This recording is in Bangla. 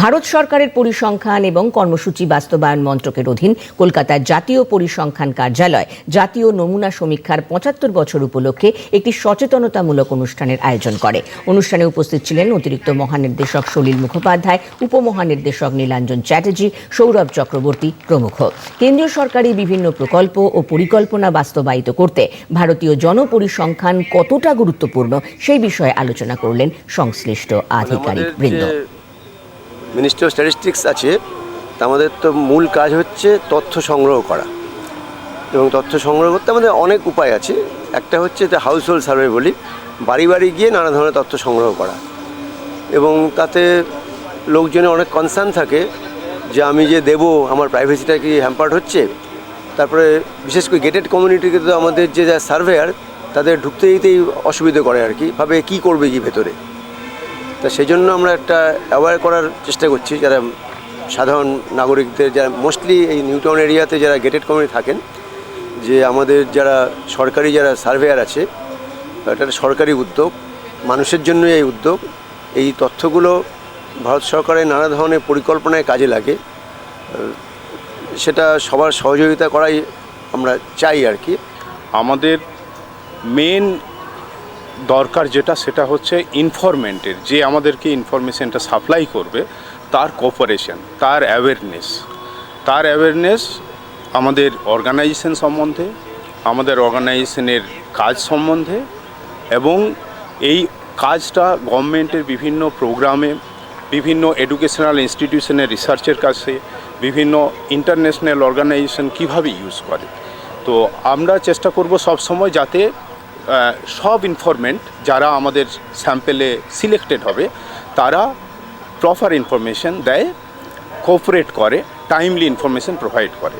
ভারত সরকারের পরিসংখ্যান এবং কর্মসূচি বাস্তবায়ন মন্ত্রকের অধীন কলকাতার জাতীয় পরিসংখ্যান কার্যালয় জাতীয় নমুনা সমীক্ষার পঁচাত্তর বছর উপলক্ষে একটি সচেতনতামূলক অনুষ্ঠানের আয়োজন করে। অনুষ্ঠানে উপস্থিত ছিলেন অতিরিক্ত মহানির্দেশক সলিল মুখোপাধ্যায় উপমহানির্দেশক নীলাঞ্জন চ্যাটার্জি সৌরভ চক্রবর্তী প্রমুখ। কেন্দ্রীয় সরকারি বিভিন্ন প্রকল্প ও পরিকল্পনা বাস্তবায়িত করতে ভারতীয় জনপরিসংখ্যান কতটা গুরুত্বপূর্ণ সেই বিষয়ে আলোচনা করলেন সংশ্লিষ্ট আধিকারিক বৃন্দ। মিনিস্ট্রি অফ স্ট্যাটিস্টিক্স আছে। তা আমাদের তো মূল কাজ হচ্ছে তথ্য সংগ্রহ করা। এবং তথ্য সংগ্রহ করতে আমাদের অনেক উপায় আছে। একটা হচ্ছে যে হাউস হোল্ড সার্ভে বলি। বাড়ি বাড়ি গিয়ে নানা ধরনের তথ্য সংগ্রহ করা। এবং তাতে লোকজনের অনেক কনসার্ন থাকে যে আমি যে দেব, আমার প্রাইভেসিটা কি হ্যাম্পার্ড হচ্ছে? তারপরে বিশেষ করে গেটেড কমিউনিটিকে তো আমাদের যা সার্ভেয়ার তাদের ঢুকতে দিতেই অসুবিধে করে আর কি। ভাবে কী করবে কি ভেতরে? তা সেই জন্য আমরা একটা অ্যাওয়্যার করার চেষ্টা করছি যারা সাধারণ নাগরিকদের, যারা মোস্টলি এই নিউটাউন এরিয়াতে যারা গেটেড কমিউনিটি থাকেন, যে আমাদের যারা সরকারি যারা সার্ভেয়ার আছে, এটা সরকারি উদ্যোগ, মানুষের জন্যই এই উদ্যোগ। এই তথ্যগুলো ভারত সরকারের নানা ধরনের পরিকল্পনায় কাজে লাগে। সেটা সবার সহযোগিতা করাই আমরা চাই আর কি। আমাদের মেন দরকার যেটা, সেটা হচ্ছে ইনফরমেন্টের যে আমাদেরকে ইনফরমেশনটা সাপ্লাই করবে, তার কোপারেশন তার অ্যাওয়ারনেস তার অ্যাওয়ারনেস আমাদের অর্গানাইজেশন সম্বন্ধে, আমাদের অর্গানাইজেশনের কাজ সম্বন্ধে, এবং এই কাজটা গভর্নমেন্টের বিভিন্ন প্রোগ্রামে বিভিন্ন এডুকেশনাল ইনস্টিটিউশনের রিসার্চের কাছে, বিভিন্ন ইন্টারন্যাশনাল অর্গানাইজেশন কীভাবে ইউজ করে। তো আমরা চেষ্টা করব সব সময় যাতে সব ইনফরমেন্ট যারা আমাদের স্যাম্পেলে সিলেক্টেড হবে, তারা প্রপার ইনফরমেশন দেয় কোঅপারেট করে টাইমলি ইনফরমেশন প্রোভাইড করে।